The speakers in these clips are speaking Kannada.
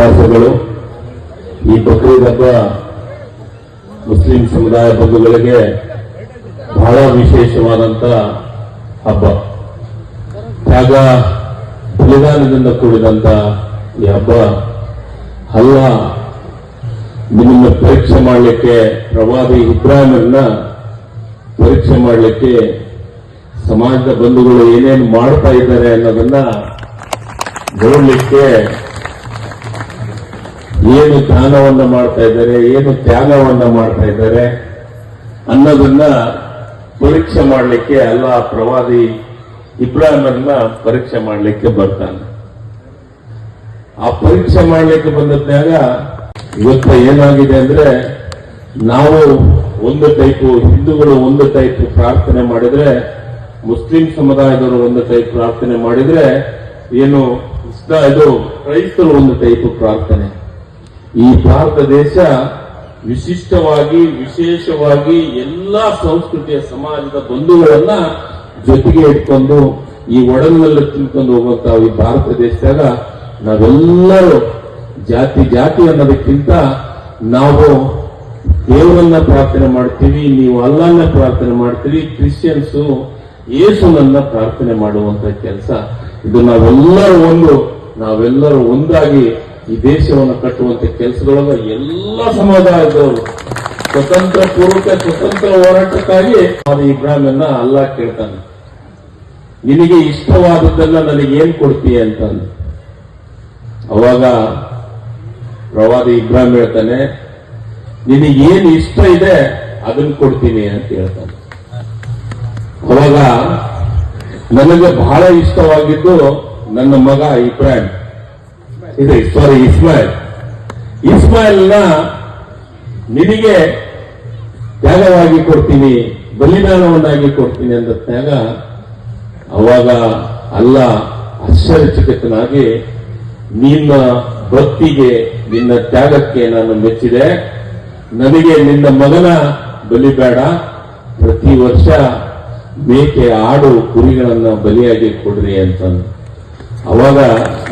ಉಪವಾಸಗಳು ಈ ಬಕ್ರೀದ್ ಹಬ್ಬ ಮುಸ್ಲಿಂ ಸಮುದಾಯ ಬಂಧುಗಳಿಗೆ ಬಹಳ ವಿಶೇಷವಾದಂತ ಹಬ್ಬ. ತ್ಯಾಗ ಬಲಿದಾನದಿಂದ ಕೂಡಿದಂತ ಈ ಹಬ್ಬ ಅಲ್ಲ, ನಿಮ್ಮನ್ನ ಪರೀಕ್ಷೆ ಮಾಡಲಿಕ್ಕೆ ಪ್ರವಾದಿ ಇಬ್ರಾಹಿಮನ್ನ ಪರೀಕ್ಷೆ ಮಾಡಲಿಕ್ಕೆ ಸಮಾಜದ ಬಂಧುಗಳು ಏನೇನು ಮಾಡ್ತಾ ಇದ್ದಾರೆ ಅನ್ನೋದನ್ನ ನೋಡ್ಲಿಕ್ಕೆ ಏನು ದಾನವನ್ನ ಮಾಡ್ತಾ ಇದ್ದಾರೆ, ಏನು ತ್ಯಾಗವನ್ನ ಮಾಡ್ತಾ ಇದ್ದಾರೆ ಅನ್ನೋದನ್ನ ಪರೀಕ್ಷೆ ಮಾಡಲಿಕ್ಕೆ ಅಲ್ಲ, ಪ್ರವಾದಿ ಇಬ್ರಾಹಿಮನ್ನ ಪರೀಕ್ಷೆ ಮಾಡಲಿಕ್ಕೆ ಬರ್ತಾನೆ. ಆ ಪರೀಕ್ಷೆ ಮಾಡಲಿಕ್ಕೆ ಬಂದದ್ದಾಗ ಇವತ್ತು ಏನಾಗಿದೆ ಅಂದ್ರೆ ನಾವು ಒಂದು ಟೈಪು ಹಿಂದೂಗಳು ಒಂದು ಟೈಪ್ ಪ್ರಾರ್ಥನೆ ಮಾಡಿದ್ರೆ, ಮುಸ್ಲಿಂ ಸಮುದಾಯದವರು ಒಂದು ಟೈಪ್ ಪ್ರಾರ್ಥನೆ ಮಾಡಿದ್ರೆ, ಏನು ಇದು ಕ್ರೈಸ್ತರು ಒಂದು ಟೈಪ್ ಪ್ರಾರ್ಥನೆ. ಈ ಭಾರತ ದೇಶ ವಿಶಿಷ್ಟವಾಗಿ, ವಿಶೇಷವಾಗಿ ಎಲ್ಲಾ ಸಂಸ್ಕೃತಿಯ ಸಮಾಜದ ಬಂಧುಗಳನ್ನ ಜೊತೆಗೆ ಇಟ್ಕೊಂಡು, ಈ ಒಡಲಿನಲ್ಲಿ ತಿಳ್ಕೊಂಡು ಹೋಗುವಂತ ಈ ಭಾರತ ದೇಶದಾಗ ನಾವೆಲ್ಲರೂ ಜಾತಿ ಜಾತಿ ಅನ್ನೋದಕ್ಕಿಂತ ನಾವು ದೇವರನ್ನ ಪ್ರಾರ್ಥನೆ ಮಾಡ್ತೀವಿ, ನೀವು ಅಲ್ಲನ್ನ ಪ್ರಾರ್ಥನೆ ಮಾಡ್ತೀವಿ ಕ್ರಿಶ್ಚಿಯನ್ಸು ಯೇಸುನನ್ನ ಪ್ರಾರ್ಥನೆ ಮಾಡುವಂತ ಕೆಲಸ. ಇದು ನಾವೆಲ್ಲರೂ ಒಂದು, ನಾವೆಲ್ಲರೂ ಒಂದಾಗಿ ಈ ದೇಶವನ್ನು ಕಟ್ಟುವಂತ ಕೆಲಸದೊಳಗ ಎಲ್ಲ ಸಮುದಾಯದವರು ಸ್ವತಂತ್ರ ಪೂರ್ವಕ, ಸ್ವತಂತ್ರ ಹೋರಾಟಕ್ಕಾಗಿ ಅದು ಇಬ್ರಾಹಿಮನ್ನ ಅಲ್ಲ ಕೇಳ್ತಾನೆ. ನಿನಗೆ ಇಷ್ಟವಾದದ್ದನ್ನ ನನಗೆ ಏನ್ ಕೊಡ್ತೀಯ ಅಂತಂದು. ಅವಾಗ ಪ್ರವಾದಿ ಇಬ್ರಾಹಿಂ ಹೇಳ್ತಾನೆ ನಿನಗೇನ್ ಇಷ್ಟ ಇದೆ ಅದನ್ನ ಕೊಡ್ತೀನಿ ಅಂತ ಹೇಳ್ತಾನೆ. ಅವಾಗ ನನಗೆ ಬಹಳ ಇಷ್ಟವಾಗಿದ್ದು ನನ್ನ ಮಗ ಇಬ್ರಾಹಿಂ. ಇದೆ ಸಾರಿ ಇಸ್ಮಾಯಿಲ್. ಇಸ್ಮಾಯಿಲ್ನ ನಿನಗೆ ತ್ಯಾಗವಾಗಿ ಕೊಡ್ತೀನಿ, ಬಲಿದಾನವನ್ನಾಗಿ ಕೊಡ್ತೀನಿ ಅಂತ ತ್ಯಾಗ ಅವಾಗ ಅಲ್ಲ, ಆಶ್ಚರ್ಯಚಕಿತನಾಗಿ, ನಿನ್ನ ಭಕ್ತಿಗೆ, ನಿನ್ನ ತ್ಯಾಗಕ್ಕೆ ನಾನು ಮೆಚ್ಚಿದೆ. ನನಗೆ ನಿನ್ನ ಮಗನ ಬಲಿಬೇಡ ಪ್ರತಿ ವರ್ಷ ಮೇಕೆ, ಆಡು, ಕುರಿಗಳನ್ನ ಬಲಿಯಾಗಿ ಕೊಡ್ರಿ ಅಂತಂದು. ಅವಾಗ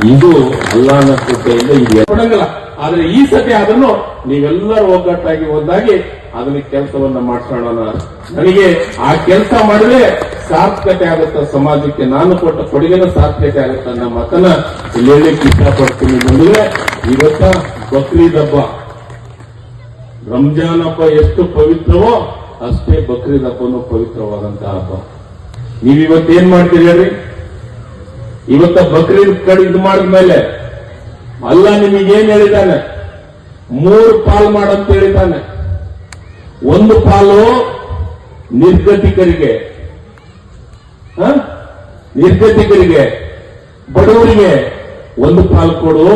ಇದು ಅಲ್ಲಾನ ಕೃಪೆಯಿಂದ ಇದೆ ಕೊಡಂಗಿಲ್ಲ. ಆದ್ರೆ ಈ ಸತಿ ಅದನ್ನು ನೀವೆಲ್ಲರೂ ಒಗ್ಗಟ್ಟಾಗಿ ಒಂದಾಗಿ ಅದನ್ನ ಕೆಲಸವನ್ನ ಮಾಡ್ಸೋಣ ನನಗೆ ಆ ಕೆಲಸ ಮಾಡಿದ್ರೆ ಸಾರ್ಥಕತೆ ಆಗುತ್ತ. ಸಮಾಜಕ್ಕೆ ನಾನು ಕೊಟ್ಟ ಕೊಡುಗೆನ ಸಾರ್ಥಕತೆ ಆಗುತ್ತೆ ಅನ್ನೋ ಮಾತನ್ನ ಇಲ್ಲಿ ಇಷ್ಟಪಡ್ತೀನಿ. ಬಂದ್ರೆ ಇವತ್ತ ಬಕ್ರೀದ್ ಹಬ್ಬ. ರಂಜಾನ್ ಹಬ್ಬ ಎಷ್ಟು ಪವಿತ್ರವೋ ಅಷ್ಟೇ ಬಕ್ರೀದ್ ಹಬ್ಬನು ಪವಿತ್ರವಾದಂತಹ ಹಬ್ಬ. ನೀವಿವತ್ತೇನ್ ಮಾಡ್ತೀರಿ ಹೇಳ್ರಿ? ಇವತ್ತ ಬಕ್ರೀದ್ ಕಡೆ ಇದು ಮಾಡಿದ್ಮೇಲೆ ಅಲ್ಲ ನಿಮಗೇನ್ ಹೇಳಿದ್ದಾನೆ? ಮೂರು ಪಾಲ್ ಮಾಡಂತ ಹೇಳಿದ್ದಾನೆ. ಒಂದು ಪಾಲು ನಿರ್ಗತಿಕರಿಗೆ? ನಿರ್ಗತಿಕರಿಗೆ. ಬಡವರಿಗೆ ಒಂದು ಪಾಲು ಕೊಡು,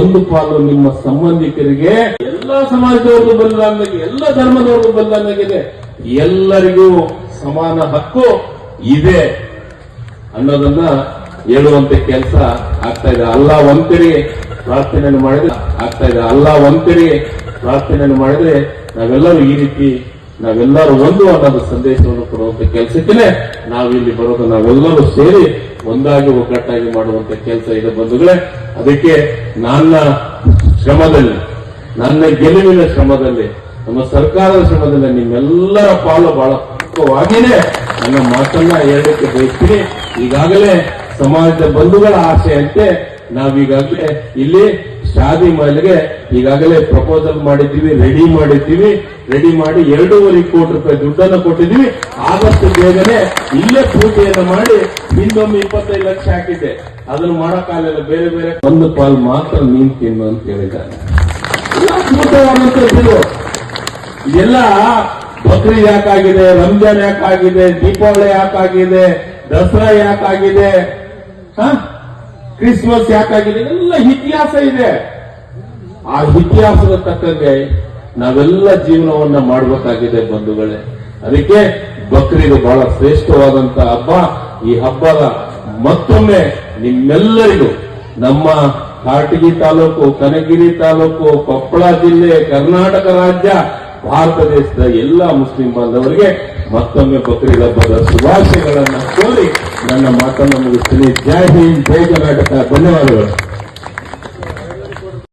ಒಂದು ಪಾಲು ನಿಮ್ಮ ಸಂಬಂಧಿಕರಿಗೆ. ಎಲ್ಲ ಸಮಾಜದವ್ರಿಗೂ ಬಂದಾಗ ಎಲ್ಲ ಧರ್ಮದವ್ರಿಗೂ ಬಂದಾಗಿದೆ ಎಲ್ಲರಿಗೂ ಸಮಾನ ಹಕ್ಕು ಇದೆ ಅನ್ನೋದನ್ನ ಹೇಳುವಂತ ಕೆಲಸ ಆಗ್ತಾ ಇದೆ. ಅಲ್ಲ ಒಂದ್ಕಡೆ ಪ್ರಾರ್ಥನೆಯನ್ನು ಮಾಡಿದ್ರೆ ಆಗ್ತಾ ಇದೆ. ಅಲ್ಲ ಒಂದ್ಕಡೆ ಪ್ರಾರ್ಥನೆಯನ್ನು ಮಾಡಿದ್ರೆ ನಾವೆಲ್ಲರೂ ಈ ರೀತಿ, ನಾವೆಲ್ಲರೂ ಒಂದು ಅನ್ನೋದು ಸಂದೇಶವನ್ನು ಕೊಡುವಂತ ಕೆಲಸಕ್ಕೆ ಇಲ್ಲಿ ಬರೋದು. ನಾವೆಲ್ಲರೂ ಸೇರಿ ಒಂದಾಗಿ ಒಗ್ಗಟ್ಟಾಗಿ ಮಾಡುವಂತ ಕೆಲಸ ಇದೆ ಬಂಧುಗಳೇ. ಅದಕ್ಕೆ ನನ್ನ ಶ್ರಮದಲ್ಲಿ, ನನ್ನ ಗೆಲುವಿನ ಶ್ರಮದಲ್ಲಿ, ನಮ್ಮ ಸರ್ಕಾರದ ಶ್ರಮದಲ್ಲಿ ನಿಮ್ಮೆಲ್ಲರ ಪಾಲು ಬಹಳ ಪ್ರಮುಖವಾಗಿಯೇ ನನ್ನ ಮಾತನ್ನ ಹೇಳಲಿಕ್ಕೆ ಬಯಸ್ತೀನಿ. ಈಗಾಗಲೇ ಸಮಾಜದ ಬಂಧುಗಳ ಆಸೆಯಂತೆ ನಾವೀಗಾಗಲೇ ಇಲ್ಲಿ ಶಾದಿ ಮಹಿಳೆಗೆ ಈಗಾಗಲೇ ಪ್ರಪೋಸಲ್ ಮಾಡಿದ್ದೀವಿ ರೆಡಿ ಮಾಡಿದ್ದೀವಿ. ರೆಡಿ ಮಾಡಿ ಎರಡೂವರೆ ಕೋಟಿ ರೂಪಾಯಿ ದುಡ್ಡನ್ನು ಕೊಟ್ಟಿದ್ದೀವಿ. ಆದಷ್ಟು ಬೇಗನೆ ಇಲ್ಲೇ ಪೂಜೆಯನ್ನು ಮಾಡಿ ಹಿಂದೊಮ್ಮೆ ಇಪ್ಪತ್ತೈದು ಲಕ್ಷ ಹಾಕಿದ್ದೆ. ಅದನ್ನು ಮಾಡೋಕ್ಕಾಗಲಿಲ್ಲ, ಬೇರೆ ಬೇರೆ. ಒಂದು ಪಾಲ್ ಮಾತ್ರ ನೀನ್ ತಿನ್ನು ಅಂತ ಹೇಳಿದ್ದಾರೆ ಇದೆಲ್ಲ ಬಕ್ರೀದ್ ಯಾಕಾಗಿದೆ, ರಂಜಾನ್ ಯಾಕಾಗಿದೆ, ದೀಪಾವಳಿ ಯಾಕಾಗಿದೆ, ದಸರಾ ಯಾಕಾಗಿದೆ? ಕ್ರಿಸ್ಮಸ್ ಯಾಕಾಗಿದೆ? ಎಲ್ಲ ಇತಿಹಾಸ ಇದೆ. ಆ ಇತಿಹಾಸದ ತಕ್ಕಂತೆ ನಾವೆಲ್ಲ ಜೀವನವನ್ನ ಮಾಡಬೇಕಾಗಿದೆ ಬಂಧುಗಳೇ. ಅದಕ್ಕೆ ಬಕ್ರೀದ್ ಬಹಳ ಶ್ರೇಷ್ಠವಾದಂತ ಹಬ್ಬ. ಈ ಹಬ್ಬದ ಮತ್ತೊಮ್ಮೆ ನಿಮ್ಮೆಲ್ಲರಿಗೂ ನಮ್ಮ ಕಾಟಗಿ ತಾಲೂಕು, ಕನಗಿರಿ ತಾಲೂಕು, ಕೊಪ್ಪಳ ಜಿಲ್ಲೆ, ಕರ್ನಾಟಕ ರಾಜ್ಯ, ಭಾರತ ದೇಶದ ಎಲ್ಲ ಮುಸ್ಲಿಂ ಬಾಂಧವರಿಗೆ ಮತ್ತೊಮ್ಮೆ ಬಕ್ರೀದ್ ಹಬ್ಬದ ಶುಭಾಶಯಗಳನ್ನು ಕೋರಿ ನನ್ನ ಮಾತನ್ನು ಮುಗಿಸ್ತೀನಿ. ಜೈ ಹಿಂದ್ ಜೈ ಕರ್ನಾಟಕ. ಧನ್ಯವಾದಗಳು.